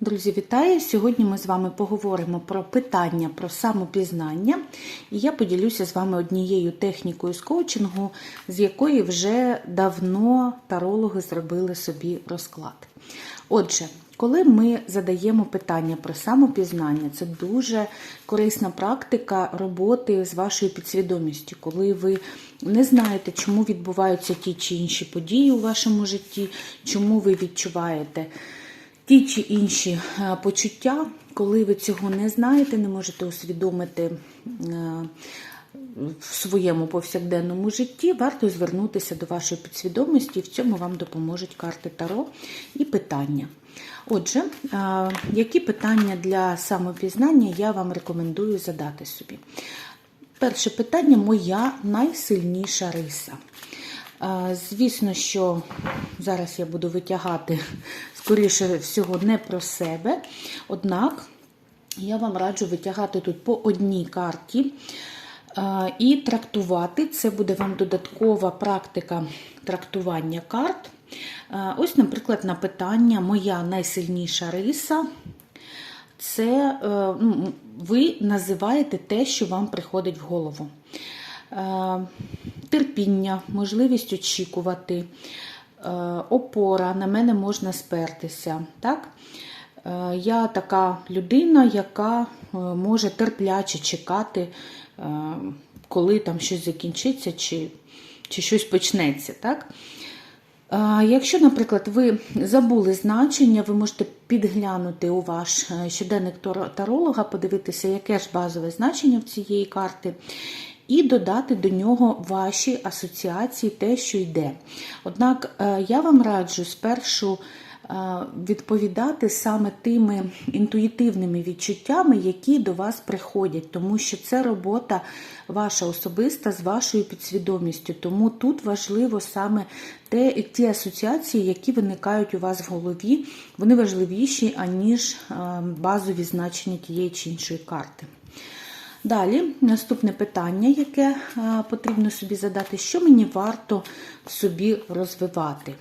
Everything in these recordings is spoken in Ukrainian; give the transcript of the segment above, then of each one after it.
Друзі, вітаю! Сьогодні ми з вами поговоримо про питання про самопізнання, і я поділюся з вами однією технікою з коучингу, з якої вже давно тарологи зробили собі розклад. Отже, коли ми задаємо питання про самопізнання, це дуже корисна практика роботи з вашою підсвідомістю, коли ви не знаєте, чому відбуваються ті чи інші події у вашому житті, чому ви відчуваєте ті чи інші е, почуття, коли ви цього не знаєте, не можете усвідомити е, в своєму повсякденному житті, варто звернутися до вашої підсвідомості, і в цьому вам допоможуть карти Таро і питання. Отже, е, які питання для самопізнання я вам рекомендую задати собі? Перше питання моя найсильніша риса. Звісно, що зараз я буду витягати, скоріше всього, не про себе. Однак я вам раджу витягати тут по одній карті і трактувати. Це буде вам додаткова практика трактування карт. Ось, наприклад, на питання Моя найсильніша риса. Це ну, ви називаєте те, що вам приходить в голову. Терпіння, можливість очікувати, опора, на мене можна спертися. Так? Я така людина, яка може терпляче чекати, коли там щось закінчиться чи чи щось почнеться. Так? Якщо, наприклад, ви забули значення, ви можете підглянути у ваш щоденник таролога, подивитися, яке ж базове значення в цієї карти, і додати до нього ваші асоціації, те, що йде. Однак я вам раджу спершу відповідати саме тими інтуїтивними відчуттями, які до вас приходять, тому що це робота ваша особиста з вашою підсвідомістю. Тому тут важливо саме те, ті асоціації, які виникають у вас в голові, вони важливіші, аніж базові значення тієї чи іншої карти. Далі, наступне питання, яке потрібно собі задати, що мені варто в собі розвивати?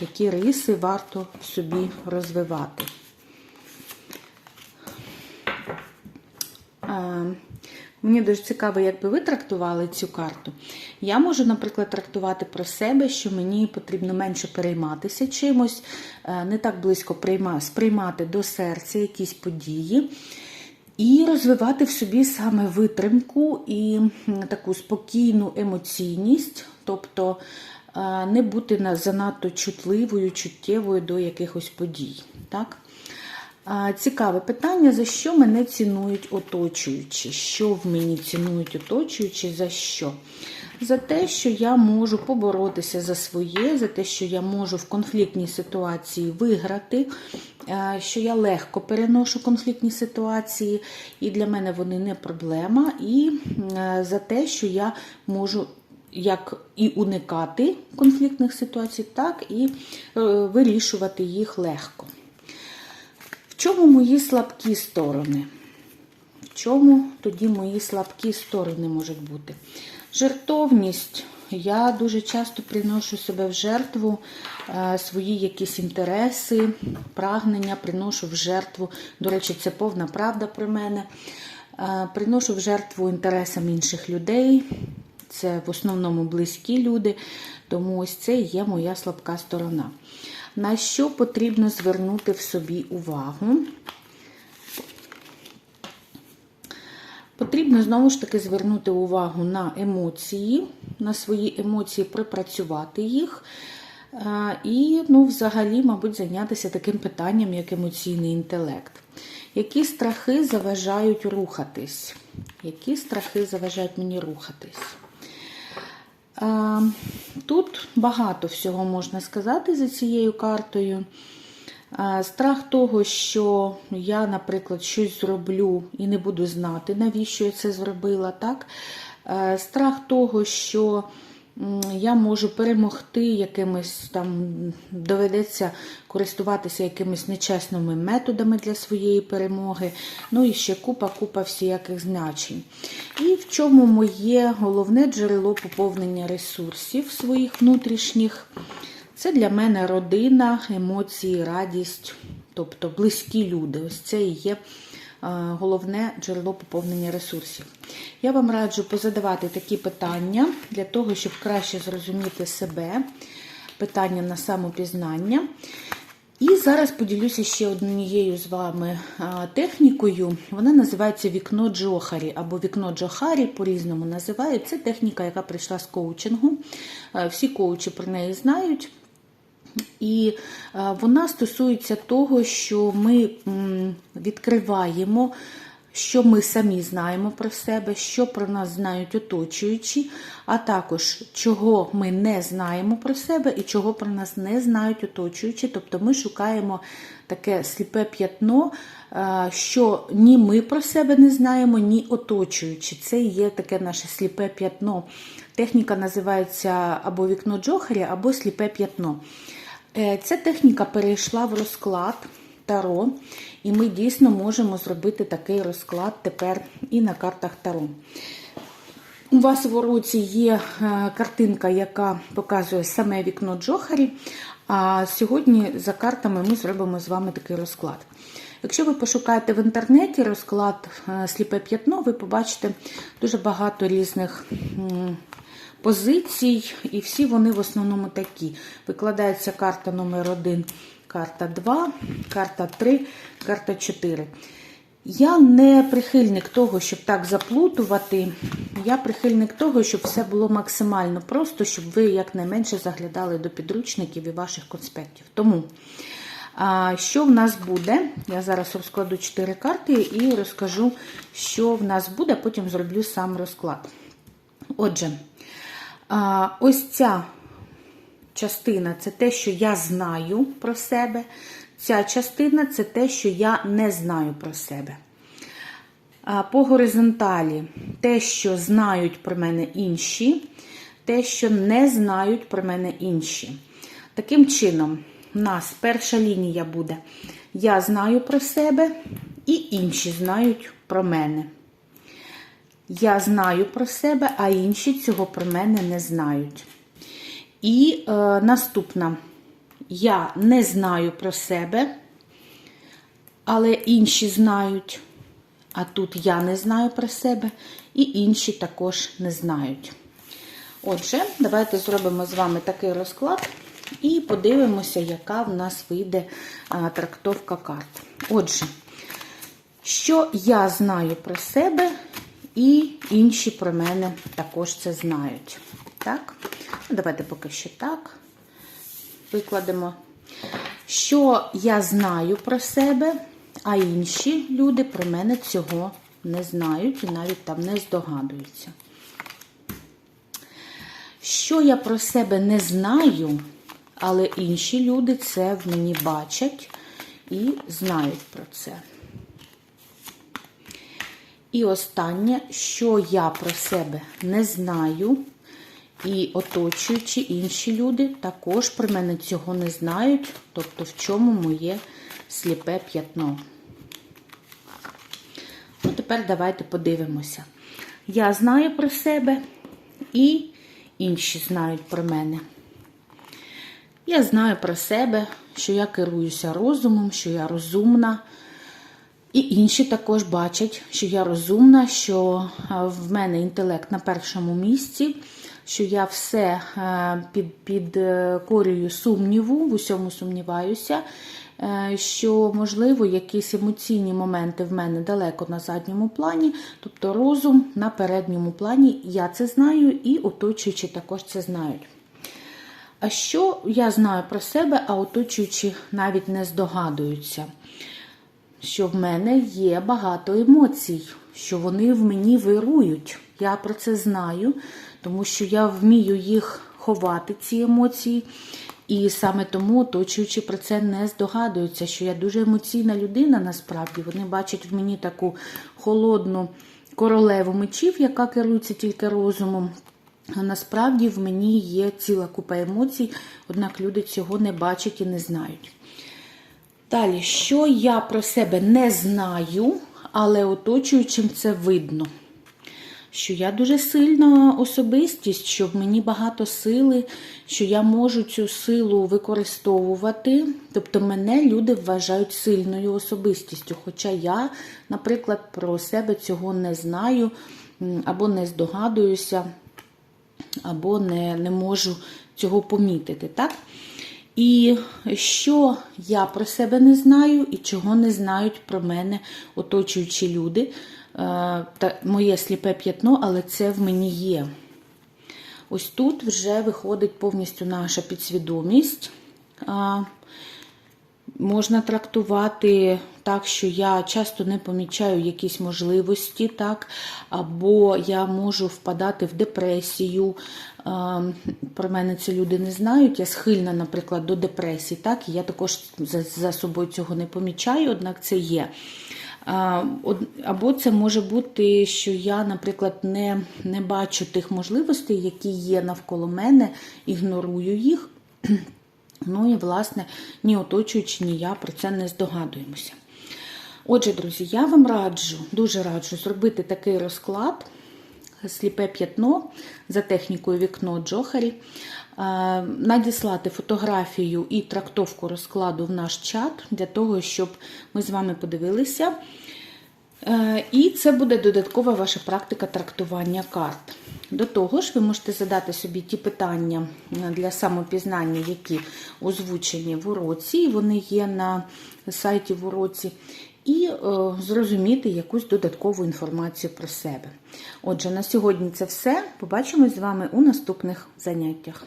Які риси варто в собі розвивати? Мені дуже цікаво, як би ви трактували цю карту. Я можу, наприклад, трактувати про себе, що мені потрібно менше перейматися чимось, не так близько сприймати до серця якісь події. І розвивати в собі саме витримку і таку спокійну емоційність, тобто не бути занадто чутливою, чуттєвою до якихось подій. Так? Цікаве питання, за що мене цінують оточуючі? Що в мені цінують оточуючі, за що? За те, що я можу поборотися за своє, за те, що я можу в конфліктній ситуації виграти, що я легко переношу конфліктні ситуації, і для мене вони не проблема. І за те, що я можу як і уникати конфліктних ситуацій, так і вирішувати їх легко. Чому мої слабкі сторони? В чому тоді мої слабкі сторони можуть бути? Жертовність. Я дуже часто приношу себе в жертву, свої якісь інтереси, прагнення, приношу в жертву. До речі, це повна правда про мене. Приношу в жертву інтересам інших людей. Це в основному близькі люди, тому ось це є моя слабка сторона. На що потрібно звернути в собі увагу? Потрібно знову ж таки звернути увагу на емоції, на свої емоції, припрацювати їх. І, ну, взагалі, мабуть, зайнятися таким питанням, як емоційний інтелект. Які страхи заважають рухатись? Які страхи заважають мені рухатись? Тут багато всього можна сказати за цією картою. Страх того, що я, наприклад, щось зроблю і не буду знати, навіщо я це зробила. так? Страх того, що я можу перемогти якимось там, доведеться користуватися якимись нечесними методами для своєї перемоги. Ну і ще купа-купа всіяких значень. І в чому моє головне джерело поповнення ресурсів своїх внутрішніх. Це для мене родина, емоції, радість, тобто близькі люди. Ось це і є головне джерело поповнення ресурсів. Я вам раджу позадавати такі питання для того, щоб краще зрозуміти себе, питання на самопізнання. І зараз поділюся ще однією з вами технікою. Вона називається вікно Джохарі або вікно Джохарі, по-різному називають. Це техніка, яка прийшла з коучингу. Всі коучі про неї знають. І вона стосується того, що ми відкриваємо. Що ми самі знаємо про себе, що про нас знають оточуючі, а також чого ми не знаємо про себе і чого про нас не знають оточуючі. Тобто ми шукаємо таке сліпе п'ятно, е, що ні ми про себе не знаємо, ні оточуючі. Це є таке наше сліпе п'ятно. Техніка називається або вікно Джохарі, або сліпе п'ятно. Е, Ця техніка перейшла в розклад. Таро, і ми дійсно можемо зробити такий розклад тепер і на картах Таро. У вас в уроці є е, картинка, яка показує саме вікно Джохарі. А сьогодні за картами ми зробимо з вами такий розклад. Якщо ви пошукаєте в інтернеті розклад е, сліпе п'ятно, ви побачите дуже багато різних позицій, і всі вони в основному такі. Викладається карта номер 1 карта 2, карта 3, карта 4. Я не прихильник того, щоб так заплутувати. Я прихильник того, щоб все було максимально просто, щоб ви якнайменше заглядали до підручників і ваших конспектів. Тому, що в нас буде? Я зараз розкладу 4 карти і розкажу, що в нас буде, потім зроблю сам розклад. Отже, ось ця частина це те, що я знаю про себе. Ця частина це те, що я не знаю про себе. По горизонталі те, що знають про мене інші, те, що не знають про мене інші. Таким чином, у нас перша лінія буде: я знаю про себе, і інші знають про мене. Я знаю про себе, а інші цього про мене не знають. І е, наступна. Я не знаю про себе, але інші знають. А тут я не знаю про себе, і інші також не знають. Отже, давайте зробимо з вами такий розклад і подивимося, яка в нас вийде а, трактовка карт. Отже, що я знаю про себе, і інші про мене також це знають. Так? Ну, Давайте поки що так викладемо. Що я знаю про себе, а інші люди про мене цього не знають і навіть там не здогадуються. Що я про себе не знаю, але інші люди це в мені бачать і знають про це. І останнє, що я про себе не знаю, і оточуючі інші люди також про мене цього не знають, тобто в чому моє сліпе п'ятно. Ну, тепер давайте подивимося. Я знаю про себе, і інші знають про мене. Я знаю про себе, що я керуюся розумом, що я розумна. І інші також бачать, що я розумна, що в мене інтелект на першому місці, що я все під, підкорюю сумніву, в усьому сумніваюся, е, що, можливо, якісь емоційні моменти в мене далеко на задньому плані, тобто розум на передньому плані. Я це знаю, і оточуючі також це знають. А що я знаю про себе, а оточуючі навіть не здогадуються, що в мене є багато емоцій, що вони в мені вирують. Я про це знаю, тому що я вмію їх ховати, ці емоції. І саме тому оточуючи про це не здогадуються, що я дуже емоційна людина, насправді. Вони бачать в мені таку холодну королеву мечів, яка керується тільки розумом. А насправді в мені є ціла купа емоцій, однак люди цього не бачать і не знають. Далі, що я про себе не знаю, але оточуючим це видно. що я дуже сильна особистість, що в мені багато сили, що я можу цю силу використовувати. Тобто мене люди вважають сильною особистістю. Хоча я, наприклад, про себе цього не знаю або не здогадуюся, або не, не можу цього помітити. так? І що я про себе не знаю, і чого не знають про мене оточуючі люди. Е, Та моє сліпе п'ятно, але це в мені є. Ось тут вже виходить повністю наша підсвідомість. Можна трактувати так, що я часто не помічаю якісь можливості, так, або я можу впадати в депресію. Про мене це люди не знають. Я схильна, наприклад, до депресії, так, і я також за, собою цього не помічаю, однак це є. Або це може бути, що я, наприклад, не, не бачу тих можливостей, які є навколо мене, ігнорую їх. Ну і, власне, ні оточуючи, ні я про це не здогадуємося. Отже, друзі, я вам раджу, дуже раджу зробити такий розклад сліпе п'ятно за технікою вікно Джохарі, е, надіслати фотографію і трактовку розкладу в наш чат для того, щоб ми з вами подивилися. Е, І це буде додаткова ваша практика трактування карт. До того ж, ви можете задати собі ті питання е, для самопізнання, які озвучені в уроці, і вони є на сайті в уроці, і е, зрозуміти якусь додаткову інформацію про себе. Отже, на сьогодні це все. Побачимось з вами у наступних заняттях.